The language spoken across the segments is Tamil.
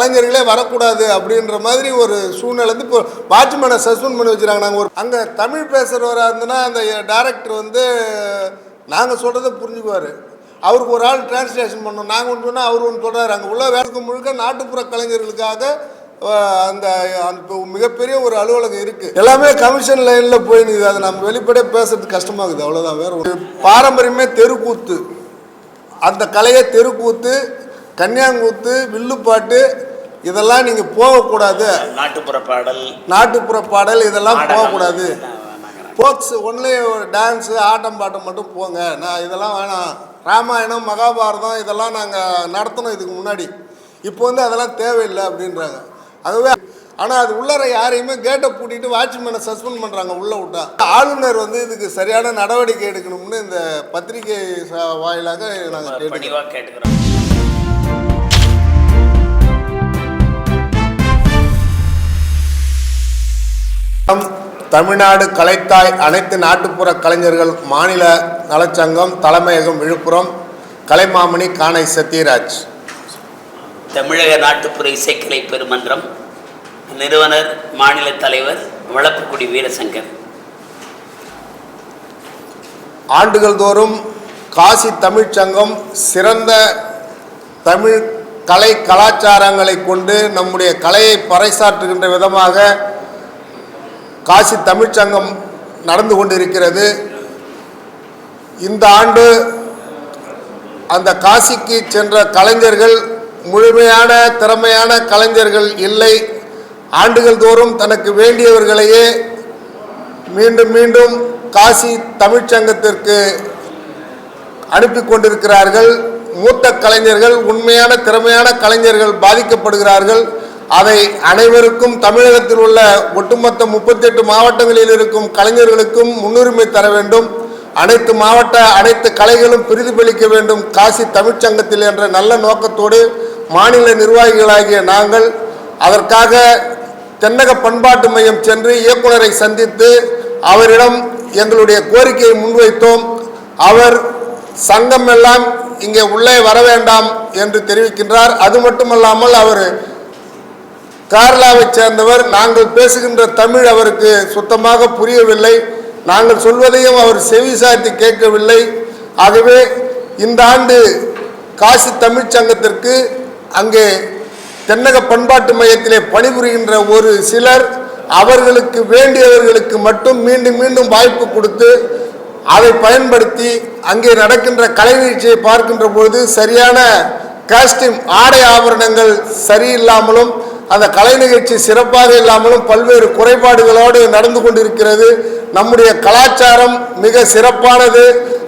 கலைஞர்களே வரக்கூடாது அப்படின்ற மாதிரி ஒரு சூழ்நிலை வந்து இப்போ வாட்ச்மேனை சஸ்பெண்ட் பண்ணி வச்சுருக்காங்க. நாங்கள் ஒரு அங்கே தமிழ் பேசுகிறவராக இருந்ததுன்னா அந்த டேரக்டர் வந்து நாங்கள் சொல்கிறத புரிஞ்சுக்குவார். அவருக்கு ஒரு ஆள் டிரான்ஸ்லேஷன் பண்ணோம் நாங்கள் ஒன்று சொன்னால் அவர் ஒன்று சொல்கிறாரு அங்கே உள்ள வேலைக்கு முழுக்க நாட்டுப்புற கலைஞர்களுக்காக அந்த அந்த இப்போ மிகப்பெரிய ஒரு அலுவலகம் இருக்குது எல்லாமே கமிஷன் லைனில் போய் நிற்குது அதை நம்ம வெளிப்படையாக பேசுறது கஷ்டமாகுது. அவ்வளோதான் வேற ஒரு பாரம்பரியமே தெருக்கூத்து. அந்த கலையை தெருக்கூத்து கன்னியாங்கூத்து வில்லுப்பாட்டு இதெல்லாம் நீங்கள் போகக்கூடாது. நாட்டுப்புற பாடல். நாட்டுப்புற பாடல் இதெல்லாம் போகக்கூடாது. ஃபோக்ஸ் ஒன்லி ஒரு டான்ஸு ஆட்டம் பாட்டம் மட்டும் போங்க. நான் இதெல்லாம் வேணாம். ராமாயணம் மகாபாரதம் இதெல்லாம் நாங்கள் நடத்தணும் இதுக்கு முன்னாடி. இப்போ வந்து அதெல்லாம் தேவையில்லை அப்படின்றாங்க. ஆகவே ஆனால் அது உள்ளர யாரையுமே கேட்டை பூட்டிட்டு வாட்ச்மேனை சஸ்பெண்ட் பண்ணுறாங்க உள்ளே விட்டா. ஆளுநர் வந்து இதுக்கு சரியான நடவடிக்கை எடுக்கணும்னு இந்த பத்திரிகை வாயிலாக நாங்கள் கேட்டுக்கிறோம். தமிழ்நாடு கலைத்தாய் அனைத்து நாட்டுப்புற கலைஞர்கள் மாநில நலச்சங்கம் தலைமையகம் விழுப்புரம் கலைமாமணி கானை சத்யராஜ். தமிழக நாட்டுப்புற இசைக்கலை பெருமன்றம் நிறுவனர் மாநில தலைவர் வளப்புக்குடி வீரசங்கர். ஆண்டுகள் தோறும் காசி தமிழ்ச் சங்கம் சிறந்த தமிழ் கலை கலாச்சாரங்களை கொண்டு நம்முடைய கலையை பறைசாற்றுகின்ற விதமாக காசி தமிழ்ச்சங்கம் நடந்து கொண்டிருக்கிறது. இந்த ஆண்டு அந்த காசிக்கு சென்ற கலைஞர்கள் முழுமையான திறமையான கலைஞர்கள் இல்லை. ஆண்டுகள் தோறும் தனக்கு வேண்டியவர்களையே மீண்டும் மீண்டும் காசி தமிழ்ச்சங்கத்திற்கு அனுப்பி கொண்டிருக்கிறார்கள். மூத்த கலைஞர்கள் உண்மையான திறமையான கலைஞர்கள் பாதிக்கப்படுகிறார்கள். அதை அனைவருக்கும் தமிழகத்தில் உள்ள ஒட்டுமொத்த முப்பத்தெட்டு மாவட்டங்களில் இருக்கும் கலைஞர்களுக்கும் முன்னுரிமை தர வேண்டும். அனைத்து மாவட்ட அனைத்து கலைகளும் பிரதிபலிக்க வேண்டும். காசி தமிழ்ச்சங்கத்தில் என்ற நல்ல நோக்கத்தோடு மாநில நிர்வாகிகளாகிய நாங்கள் அதற்காக தென்னக பண்பாட்டு மையம் சென்று இயக்குனரை சந்தித்து அவரிடம் எங்களுடைய கோரிக்கையை முன்வைத்தோம். அவர் சங்கம் எல்லாம் இங்கே உள்ளே வர வேண்டாம் என்று தெரிவிக்கின்றார். அது மட்டுமல்லாமல் அவர் கேரளாவைச் சேர்ந்தவர் நாங்கள் பேசுகின்ற தமிழ் அவருக்கு சுத்தமாக புரியவில்லை. நாங்கள் சொல்வதையும் அவர் செவி சாய்த்து கேட்கவில்லை. ஆகவே இந்த ஆண்டு காசி தமிழ்ச் சங்கத்திற்கு அங்கே தென்னக பண்பாட்டு மையத்திலே பணிபுரிகின்ற ஒரு சிலர் அவர்களுக்கு வேண்டியவர்களுக்கு மட்டும் மீண்டும் மீண்டும் வாய்ப்பு கொடுத்து அதை பயன்படுத்தி அங்கே நடக்கின்ற கலை நிகழ்ச்சியை பார்க்கின்ற பொழுது சரியான காஸ்டியூம் ஆடை ஆபரணங்கள் சரியில்லாமலும் அந்த கலை நிகழ்ச்சி சிறப்பாக இல்லாமலும் பல்வேறு குறைபாடுகளோடு நடந்து கொண்டிருக்கிறது. நம்முடைய கலாச்சாரம் மிக சிறப்பானது.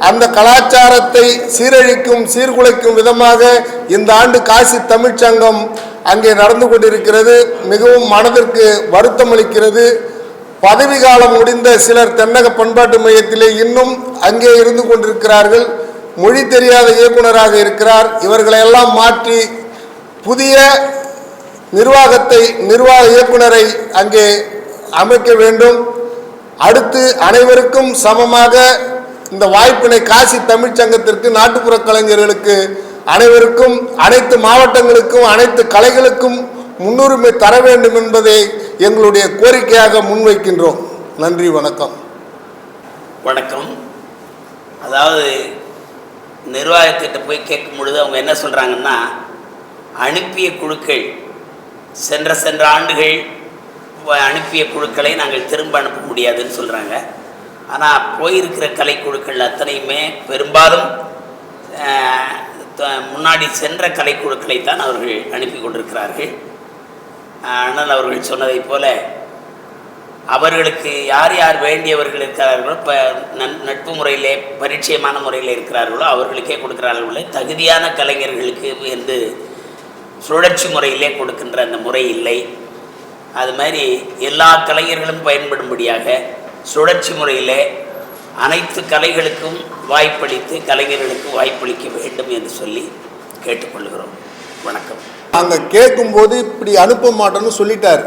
அந்த கலாச்சாரத்தை சீரழிக்கும் சீர்குலைக்கும் விதமாக இந்த ஆண்டு காசி தமிழ்ச்சங்கம் அங்கே நடந்து கொண்டிருக்கிறது. மிகவும் மனதிற்கு வருத்தம் அளிக்கிறது. பதவி காலம் முடிந்த சிலர் தென்னக பண்பாட்டு மையத்திலே இன்னும் அங்கே இருந்து கொண்டிருக்கிறார்கள். மொழி தெரியாத இயக்குனராக இருக்கிறார். இவர்களை எல்லாம் மாற்றி புதிய நிர்வாகத்தை நிர்வாக இயக்குனரை அங்கே அமைக்க வேண்டும். அடுத்து அனைவருக்கும் சமமாக இந்த வாய்ப்பினை காசி தமிழ்ச் சங்கத்திற்கு நாட்டுப்புற கலைஞர்களுக்கு அனைவருக்கும் அனைத்து மாவட்டங்களுக்கும் அனைத்து கலைகளுக்கும் முன்னுரிமை தர வேண்டும் என்பதை எங்களுடைய கோரிக்கையாக முன்வைக்கின்றோம். நன்றி வணக்கம். வணக்கம். அதாவது நிர்வாகத்திட்ட போய் கேட்கும் பொழுது அவங்க என்ன சொல்கிறாங்கன்னா அனுப்பிய குழுக்கள் சென்ற சென்ற ஆண்டுகள் வ- அனுப்பிய குழுக்களை நாங்கள் திரும்ப அனுப்ப முடியாதுன்னு சொல்கிறாங்க ஆனால் போயிருக்கிற கலைக்குழுக்கள் அத்தனையுமே பெரும்பாலும் த- முன்னாடி சென்ற கலைக்குழுக்களை தான் அவர்கள் அனுப்பி கொண்டிருக்கிறார்கள். ஆனால் அவர்கள் சொன்னதைப் போல அவர்களுக்கு யார் யார் வேண்டியவர்கள் இருக்கிறார்களோ இப்போ நன் நட்பு முறையிலே பரிச்சயமான முறையில் இருக்கிறார்களோ அவர்களுக்கே கொடுக்கிறார்களோ. தகுதியான கலைஞர்களுக்கு என்று சுழற்சி முறையிலே கொடுக்கின்ற அந்த முறை இல்லை. அது மாதிரி எல்லா கலைஞர்களும் பயன்படும்படியாக சுழற்சி முறையிலே அனைத்து கலைகளுக்கும் வாய்ப்பளித்து கலைஞர்களுக்கு வாய்ப்பளிக்க வேண்டும் என்று சொல்லி கேட்டுக்கொள்கிறோம். வணக்கம். நாங்கள் கேட்கும்போது இப்படி அனுப்ப மாட்டோம்னு சொல்லிட்டார்.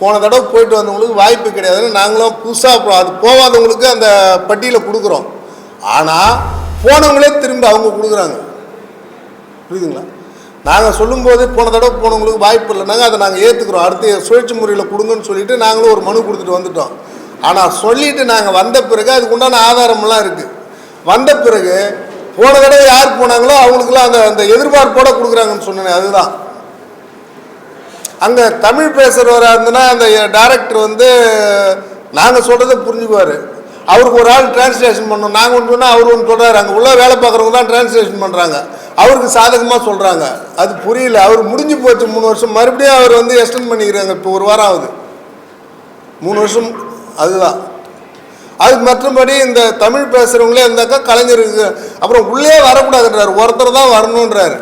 போன தடவை போயிட்டு வந்தவங்களுக்கு வாய்ப்பு கிடையாதுன்னு நாங்களும் புதுசாக அது போகாதவங்களுக்கு அந்த பட்டியலை கொடுக்குறோம். ஆனால் போனவங்களே திரும்ப அவங்க கொடுக்குறாங்க. புரியுதுங்களா? நாங்கள் சொல்லும்போது போன தடவை போனவங்களுக்கு வாய்ப்பு இல்லைனாங்க அதை நாங்கள் ஏற்றுக்குறோம் அடுத்த சுழற்சி முறையில் கொடுங்கன்னு சொல்லிட்டு நாங்களும் ஒரு மனு கொடுத்துட்டு வந்துட்டோம். ஆனால் சொல்லிட்டு நாங்கள் வந்த பிறகு அதுக்கு உண்டான ஆதாரமெல்லாம் இருக்குது வந்த பிறகு போன தடவை யார் போனாங்களோ அவங்களுக்குலாம் அந்த அந்த எதிர்பார்ப்போட கொடுக்குறாங்கன்னு சொன்னேன் அதுதான். அங்கே தமிழ் பேசுகிறவராக இருந்ததுன்னா அந்த டைரக்டர் வந்து நாங்கள் சொல்கிறத புரிஞ்சுக்குவார். அவருக்கு ஒரு ஆள் டிரான்ஸ்லேஷன் பண்ணோம் நாங்கள் ஒன்று சொன்னால் அவர் ஒன்று சொல்கிறாரு அங்கே உள்ள வேலை பார்க்குறவங்க தான் டிரான்ஸ்லேஷன் பண்ணுறாங்க அவருக்கு சாதகமாக சொல்கிறாங்க அது புரியல. அவர் முடிஞ்சு போச்சு மூணு வருஷம். மறுபடியும் அவர் வந்து எக்ஸ்டெண்ட் பண்ணிக்கிறாங்க. இப்போ ஒரு வாரம் ஆகுது. மூணு வருஷம் அதுதான். அது மற்றபடி இந்த தமிழ் பேசுகிறவங்களே இருந்தாக்கா கலைஞருக்கு அப்புறம் உள்ளே வரக்கூடாதுன்றாரு. ஒருத்தர் தான் வரணுன்றார்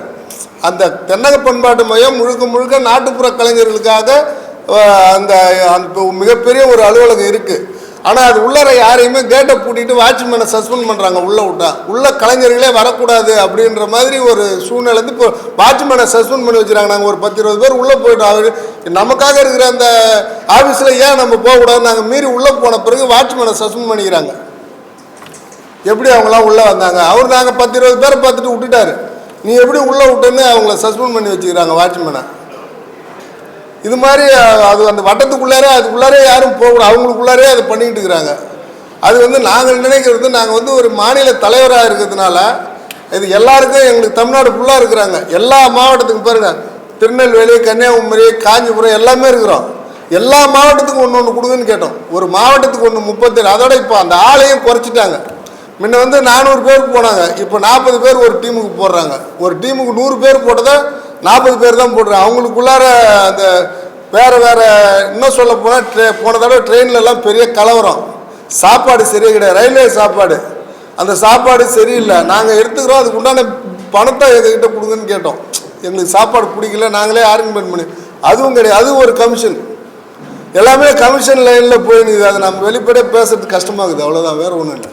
அந்த தென்னக பண்பாட்டு மையம் முழுக்க முழுக்க நாட்டுப்புற கலைஞர்களுக்காக அந்த அந்த மிகப்பெரிய ஒரு அலுவலகம் இருக்குது ஆனால் அது உள்ளர யாரையுமே கேட்டை பூட்டிட்டு வாட்ச்மேனை சஸ்பெண்ட் பண்ணுறாங்க உள்ளே விட்டா. உள்ள கலைஞர்களே வரக்கூடாது அப்படின்ற மாதிரி ஒரு சூழ்நிலை வந்து இப்போ வாட்ச்மேனை சஸ்பெண்ட் பண்ணி வச்சுறாங்க நாங்கள் ஒரு பத்து இருபது பேர் உள்ளே போயிட்டோம். அவர் நமக்காக இருக்கிற அந்த ஆஃபீஸில் ஏன் நம்ம போகக்கூடாது நாங்கள் மீறி உள்ளே போன பிறகு வாட்ச்மேனை சஸ்பெண்ட் பண்ணிக்கிறாங்க. எப்படி அவங்களாம் உள்ளே வந்தாங்க? அவர் நாங்கள் பத்து இருபது பேரை பார்த்துட்டு விட்டுட்டாரு. நீ எப்படி உள்ளே விட்டேன்னு அவங்கள சஸ்பெண்ட் பண்ணி வச்சுக்கிறாங்க வாட்ச்மேனை இது மாதிரி அது அந்த வட்டத்துக்குள்ளாரே அதுக்குள்ளாரே யாரும் போகக்கூடாது. அவங்களுக்குள்ளாரே அதை பண்ணிக்கிட்டு இருக்கிறாங்க. அது வந்து நாங்கள் நினைக்கிறது நாங்கள் வந்து ஒரு மாநில தலைவராக இருக்கிறதுனால இது எல்லாருக்கும் எங்களுக்கு தமிழ்நாடு ஃபுல்லாக இருக்கிறாங்க. எல்லா மாவட்டத்துக்கும் பாருங்க. திருநெல்வேலி கன்னியாகுமரி காஞ்சிபுரம் எல்லாமே இருக்கிறோம். எல்லா மாவட்டத்துக்கும் ஒன்று ஒன்று கொடுங்கன்னு கேட்டோம். ஒரு மாவட்டத்துக்கு ஒன்று முப்பத்தேழு அதோட இப்போ அந்த ஆளையும் குறைச்சிட்டாங்க. முன்ன வந்து நானூறு பேருக்கு போனாங்க. இப்போ நாற்பது பேர் ஒரு டீமுக்கு போடுறாங்க. ஒரு டீமுக்கு நூறு பேர் போட்டதை நாற்பது பேர் தான் போடுறேன். அவங்களுக்குள்ளார அந்த வேறு வேறு இன்னும் சொல்ல போனால் ட்ரெ போன தடவை ட்ரெயின்லலாம் பெரிய கலவரம். சாப்பாடு சரியே கிடையாது. ரயில்வே சாப்பாடு. அந்த சாப்பாடு சரியில்லை. நாங்கள் எடுத்துக்கிறோம். அதுக்கு உண்டான பணத்தை எங்ககிட்ட கொடுங்கன்னு கேட்டோம். எங்களுக்கு சாப்பாடு பிடிக்கல. நாங்களே ஆர்குமெண்ட் பண்ணி அதுவும் கிடையாது. அதுவும் ஒரு கமிஷன் எல்லாமே கமிஷன் லைனில் போய் நிற்குது அதை நம்ம வெளிப்படையாக பேசுறது கஷ்டமாகுது. அவ்வளோதான் வேறு ஒன்றும் இல்லை.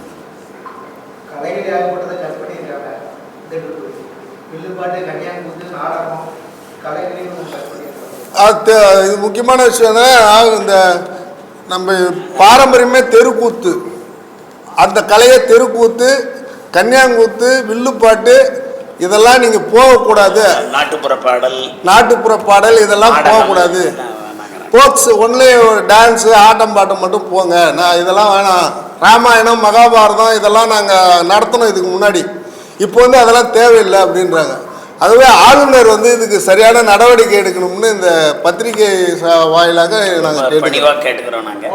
அது இது முக்கியமான விஷயம் தான் இந்த நம்ம பாரம்பரியமே தெருக்கூத்து. அந்த கலையை தெருக்கூத்து கன்னியாங்கூத்து வில்லுப்பாட்டு இதெல்லாம் நீங்கள் போகக்கூடாது. நாட்டுப்புற பாடல். நாட்டுப்புற பாடல் இதெல்லாம் போகக்கூடாது. போக்ஸ் ஒன்லி டான்ஸு ஆட்டம் பாட்டம் மட்டும் போங்க. நான் இதெல்லாம் வேணாம். ராமாயணம் மகாபாரதம் இதெல்லாம் நாங்கள் நடத்தணும் இதுக்கு முன்னாடி. இப்போ வந்து அதெல்லாம் தேவையில்லை அப்படின்றாங்க. அதுவே ஆளுநர் வந்து இதுக்கு சரியான நடவடிக்கை எடுக்கணும்னு இந்த பத்திரிகை வாயிலாக நாங்கள் கேட்டுக்கிறோம். நாங்கள்